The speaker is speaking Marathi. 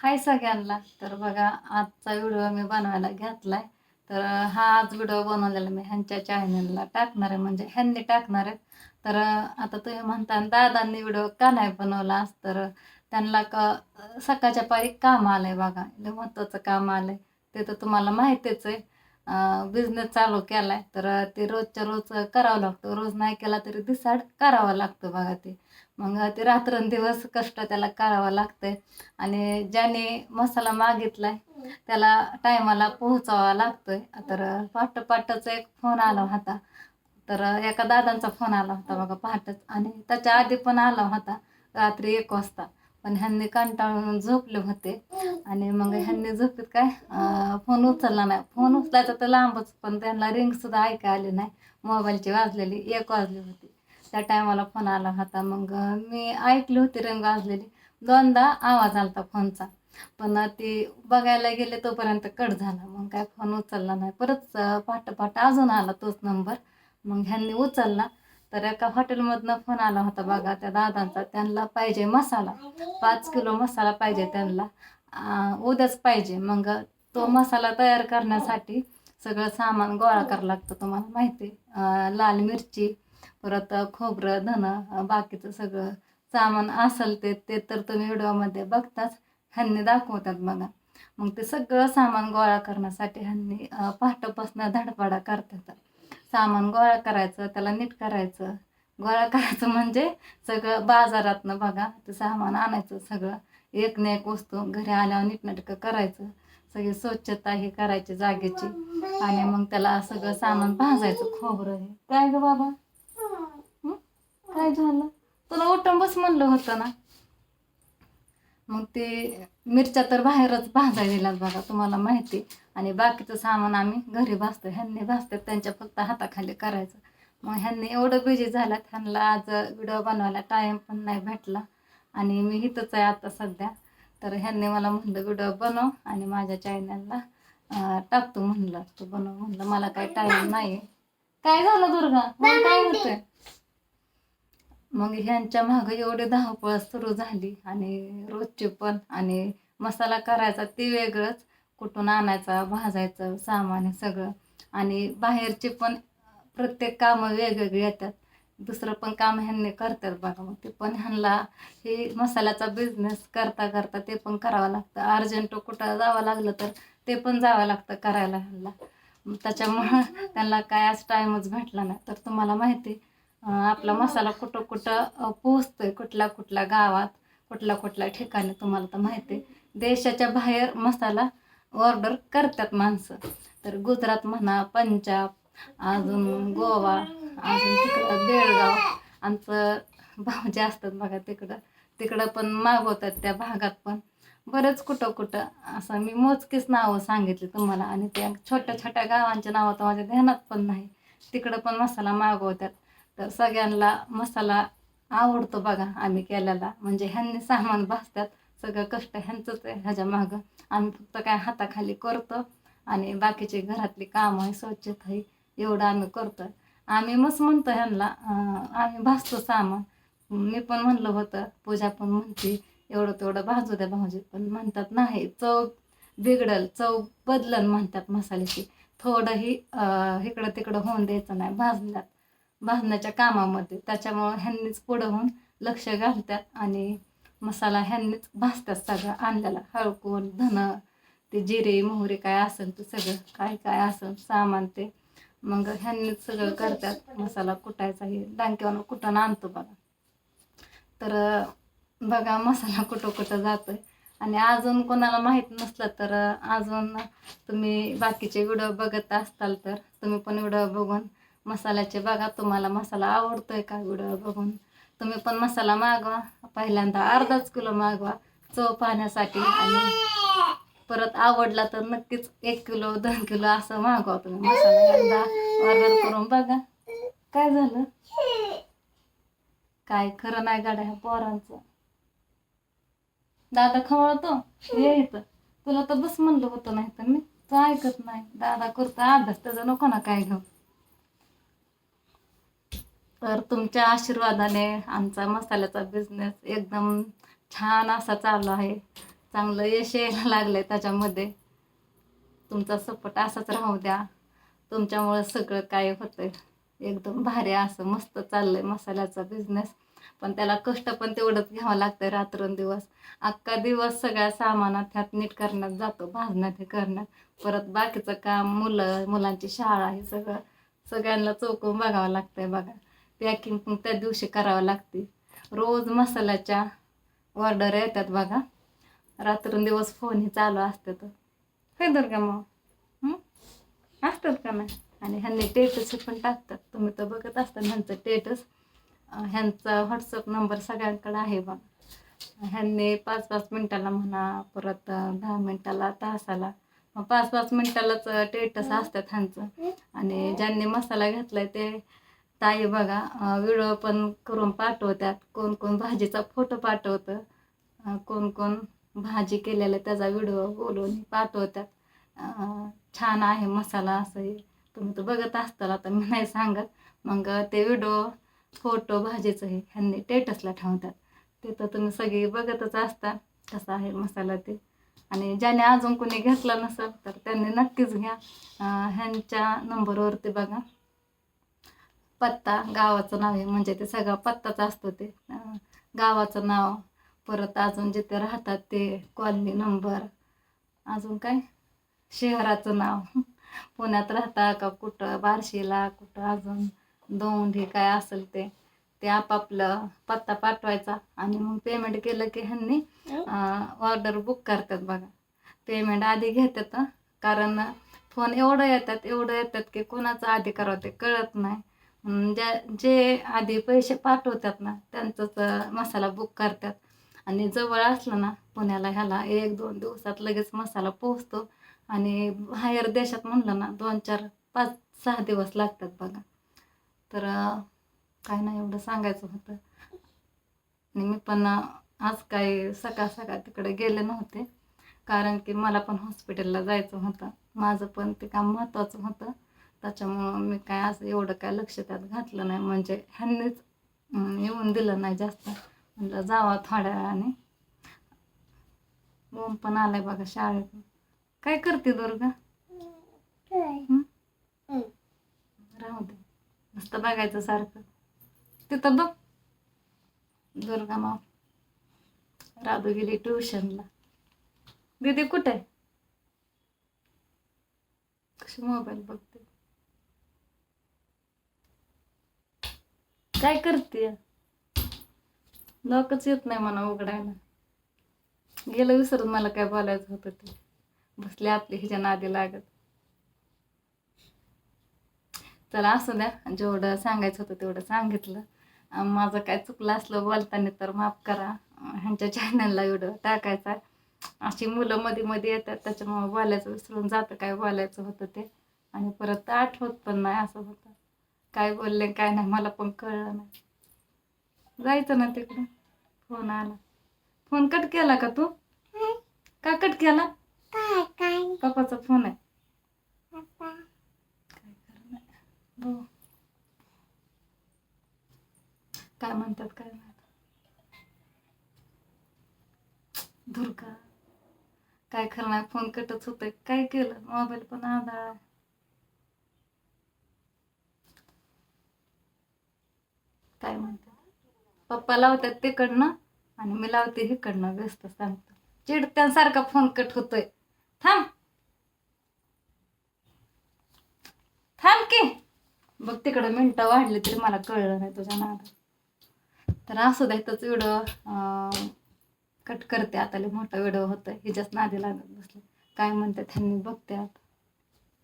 हाय सगळ्यांना. तर बघा आजचा व्हिडिओ मी बनवायला घेतलाय. तर हा आज व्हिडिओ बनवलेला मी ह्यांच्या चॅनलला टाकणार आहे. म्हणजे ह्यांनी टाकणार आहे. तर आता तुम्ही म्हणता दादांनी व्हिडिओ का नाही बनवला? आज तर त्यांना का सकाळच्या पारी काम आलंय बघा. एवढं महत्त्वाचं काम आलंय. ते तर तुम्हाला माहितीच आहे. बिझनेस चालू केलाय. तर ते रोजच्या रोज करावं लागतं. रोज नाही केला तरी दिसाड करावं लागतं बघा ते. मग ते रात्रंदिवस कष्ट त्याला करावं लागतंय. आणि ज्याने मसाला मागितलाय त्याला टायमाला पोहोचावा लागतोय. तर पाठपाठचा एक फोन आला होता. तर एका दादांचा फोन आला होता बघा पहाटच. आणि त्याच्या आधी पण आला होता रात्री एक वाजता. पण ह्यांनी कंटाळून झोपले होते. आणि मग ह्यांनी झोपीत काय फोन उचलला नाही. फोन उचलायचा तर लांबच पण त्यांना रिंग सुद्धा ऐका आली नाही. मोबाईलची वाजलेली एक वाजली होती. त्या टायमाला फोन आला होता. मग मी ऐकली होती रंग वाजलेली. दोनदा आवाज आलता फोनचा. पण ती बघायला गेले तोपर्यंत कट झाला. मग काय फोन उचलला नाही. परत पाट पाट अजून आला तोच नंबर. मग ह्यांनी उचलला. तर एका हॉटेलमधनं फोन आला होता बघा त्या दादांचा. त्यांना पाहिजे मसाला. पाच किलो मसाला पाहिजे त्यांना. उद्याच पाहिजे. मग तो मसाला तयार करण्यासाठी सगळं सामान गोळा करावं लागतं तुम्हाला माहिती आहे. लाल मिरची परत खोबरं धनं बाकीचं सगळं सामान असेल ते ते तर तुम्ही व्हिडिओमध्ये बघताच ह्यांनी दाखवतात बघा. मग ते सगळं सामान गोळा करण्यासाठी ह्यांनी पहाटपासून धडपडा करतात. सामान गोळा करायचं त्याला नीट करायचं. गोळा करायचं म्हणजे सगळं बाजारातनं बघा ते सामान आणायचं सगळं. एक ना एक वस्तू घरी आल्यावर नीटनाटकं करायचं. सगळी स्वच्छता हे करायची जागेची. आणि मग त्याला सगळं सामान भाजायचं खोबरं हे. काय गं बाबा? काय झालं? तुला उठून बस म्हणलं होतं ना. मग ते मिरच्या तर बाहेरच भाजायला दिल्यात बघा तुम्हाला माहिती. आणि बाकीचं सामान आम्ही घरी भाजतो ह्यांनी भाजतात त्यांच्या फक्त हाताखाली करायचं. मग ह्यांनी एवढं बिझी झाल्यात ह्यांना आज व्हिडिओ बनवायला टाईम पण नाही भेटला. आणि मी इथंच आहे आता सध्या. तर ह्यांनी मला म्हणलं व्हिडिओ बनव. आणि माझ्या चॅनलला टाकतो म्हणलं तू बनव म्हणलं मला काही टाईम नाही. काय झालं दुर्गा? मग काय होतंय? मग ह्यांच्या मागं एवढी धावपळ सुरू झाली आणि रोजची पण आणि मसाला करायचा ते वेगळंच कुठून आणायचा भाजायचं सामान हे सगळं. आणि बाहेरचे पण प्रत्येक कामं वेगवेगळी येतात. दुसरं पण काम ह्यांनी करतात बघा मग ते पण ह्यांना हे मसाल्याचा बिझनेस करता करता ते पण करावं लागतं. अर्जंट कुठं जावं लागलं तर ते पण जावं लागतं करायला ह्यांना त्याच्यामुळं त्यांना काय आज टाईमच भेटला नाही. तर तुम्हाला माहिती आपला मसाला कुठं कुठं पोचतोय कुठल्या कुठल्या गावात कुठल्या कुठल्या ठिकाणी तुम्हाला तर माहिती आहे. देशाच्या बाहेर मसाला ऑर्डर करतात माणसं. तर गुजरात म्हणा पंजाब अजून गोवा अजून तिकडं बेळगाव आमचं भाऊजी असतात बघा तिकडं. तिकडं पण मागवतात त्या भागात पण. बरंच कुठं कुठं असं मी मोजकीच नावं सांगितली तुम्हाला. आणि त्या छोट्या छोट्या गावांच्या नावं तर माझ्या ध्यानात पण नाही. तिकडं पण मसाला मागवतात. तर सगळ्यांना मसाला आवडतो बघा आम्ही केलेला. म्हणजे ह्यांनी सामान भाजतात. सगळं कष्ट ह्यांचंच आहे ह्याच्या मागं. आम्ही फक्त काय हाताखाली करतो आणि बाकीचे घरातली कामं आहे स्वच्छता आहे एवढं आम्ही करतो आम्ही मस्त म्हणतो ह्यांना आम्ही भाजतो सामान. मी पण म्हणलं होतं पूजा पण म्हणते एवढं तेवढं भाजू द्या भाऊजी. पण म्हणतात नाही चव बिघडल चव बदलन म्हणतात मसाल्याची. थोडंही इकडं तिकडं होऊन द्यायचं नाही भाजण्यात भाजण्याच्या कामामध्ये. त्याच्यामुळं ह्यांनीच पुढं होऊन लक्ष घालतात आणि मसाला ह्यांनीच भाजतात सगळं आणलेला हळकून धन ते जिरे मोहरे काय असेल ते सगळं काय काय असेल सामान ते. मग ह्यांनीच सगळं करतात. मसाला कुटायचा हे डांक्यावर कुठं आणतो बघा. तर बघा मसाला कुठं कुठं जातोय. आणि अजून कोणाला माहीत नसलं तर अजून तुम्ही बाकीचे व्हिडिओ बघत असताल तर तुम्ही पण व्हिडिओ बघून मसाल्याचे बघा तुम्हाला मसाला आवडतोय का व्हिडिओ बघून? तुम्ही पण मसाला मागवा. पहिल्यांदा अर्धाच किलो मागवा चव पाहण्यासाठी. आणि परत आवडला तर नक्कीच एक किलो दोन किलो असं मागवा तुम्ही मसाला. एकदा ऑर्डर करून बघा. काय झालं? काय खरं नाही गाड्या ह्या पोरांचं. दादा खवळतो? ये इथं. तुला तर बस म्हणलं होतं नाही तर मी. तो ऐकत नाही. दादा करतो अभ्यास. त्याचा नको ना काय घेऊ तर तुमच्या आशीर्वादाने आमचा मसाल्याचा बिझनेस एकदम छान असा चालू आहे. चांगलं यश यायला लागलंय त्याच्यामध्ये. तुमचा सपोर्ट असाच राहू द्या. तुमच्यामुळं सगळं काय होतंय. एकदम भारी असं मस्त चाललंय मसाल्याचा बिझनेस पण त्याला कष्ट पण तेवढंच घ्यावं लागतंय रात्रंदिवस. अख्खा दिवस सगळ्या सामानात ह्यात नीट करण्यात जातो भाजण्यात हे करण्यात. परत बाकीचं काम मुलं मुलांची शाळा हे सगळं सगळ्यांना चौकून बघावं लागतंय बघा. पॅकिंग पण त्या दिवशी करावं लागते. रोज मसाल्याच्या ऑर्डर येतात बघा. रात्रंदिवस फोन हे चालू असतात. हे दुर्गा मग असतात का नाही? आणि ह्यांनी टेटस पण टाकतात. तुम्ही तर बघत असता ह्यांचं टेटस ह्यांचा व्हॉट्सअप नंबर सगळ्यांकडे आहे बघा. ह्यांनी पाच पाच मिनिटाला म्हणा परत दहा मिनिटाला तासाला. मग पाच पाच मिनिटालाच टेटस असतात ह्यांचं. आणि ज्यांनी मसाला घातलाय ते ताई बघा व्हिडिओ पण करून पाठवतात कोण कोण भाजीचा फोटो पाठवतं कोण कोण भाजी केलेला त्याचा व्हिडिओ बोलून पाठवतात छान आहे मसाला असं हे. तुम्ही तर बघत असताल आता मी नाही सांगत. मग ते व्हिडिओ फोटो भाजीचं हे ह्यांनी टेटसला ठेवतात. ते तर तुम्ही सगळी बघतच असता कसा आहे मसाला ते. आणि ज्याने अजून कोणी घेतला नसेल तर त्यांनी नक्कीच घ्या. ह्यांच्या नंबरवरती बघा. पत्ता गावाचं नाव आहे म्हणजे ते सगळा पत्ताच असतो ते. गावाचं नाव परत अजून जिथे राहतात ते कॉलनी नंबर अजून काय? शहराचं नाव. पुण्यात राहता का कुठं? बार्शीला कुठं अजून? दौंड हे काय असेल ते. ते आपापलं पत्ता पाठवायचा आणि मग पेमेंट केलं की ह्यांनी ऑर्डर बुक करतात बघा. पेमेंट आधी घेतात हं. कारण फोन एवढं येतात एवढं येतात की कोणाचं आधी करावं ते कळत नाही. ज्या जे आधी पैसे पाठवतात ना त्यांचाच मसाला बुक करतात. आणि जवळ असलं ना पुण्याला ह्याला एक दोन दिवसात लगेच मसाला पोहोचतो. आणि बाहेर देशात म्हणलं ना दोन चार पाच सहा दिवस लागतात बघा. तर काय नाही एवढं सांगायचं होतं. आणि मी पण आज काय सकाळ सकाळ तिकडे गेले नव्हते. कारण की मला पण हॉस्पिटलला जायचं होतं. माझं पण ते काम महत्त्वाचं होतं. त्याच्यामुळं मी काय असं एवढं काय लक्ष त्यात घातलं नाही. म्हणजे ह्यांनीच येऊन दिलं नाही जास्त. म्हटलं जावा थोड्या वेळाने. ओम पण आलाय बघा शाळेत. काय करते दुर्गा? राहू दे. नुसतं बघायचं सारखं. तिथं बघ. दुर्गा माव. राधू गेली ट्युशनला. दीदी कुठे? आहे? कशी मोबाईल बघते? काय करते? लॉकच येत नाही म्हणा उघडायला. गेलं विसरून मला काय बोलायचं होतं ते. बसले आपली हिच्या नादी लागत. चला असू द्या. जेवढं सांगायचं होतं तेवढं सांगितलं. माझं काय चुकलं असलं बोलताना तर माफ करा. ह्यांच्या चॅनलला एवढं टाकायचा. अशी मुलं मध्ये मध्ये येतात त्याच्यामुळे बोलायचं विसरून जातं काय बोलायचं होतं ते. आणि परत आठवत पण नाही असं होतं. काय बोलले काय नाही मला पण कळलं नाही. जायचं ना तिकडं. फोन आला. फोन कट केला का तू? का कट केला? पप्पाचा फोन आहे. काय काय म्हणतात काय माहीत धुरका. काय नाही फोन कटच होतंय. काय केलं? मोबाईल पण आधार काय म्हणतात? पप्पा लावतात तिकडनं आणि मी लावते इकडनं व्यस्त सांगतो. चिडत्यांसारखा फोन कट होतोय. थांब. थांब की. बघ तिकडं मिनटं वाढली तरी मला कळलं नाही तुझ्या नादात. तर असू द्या इथंच व्हिडिओ कट करते. आता लय मोठा व्हिडिओ होतोय. हिच्याच नादी लागत बसले. काय म्हणतात ह्यांनी बघते आता.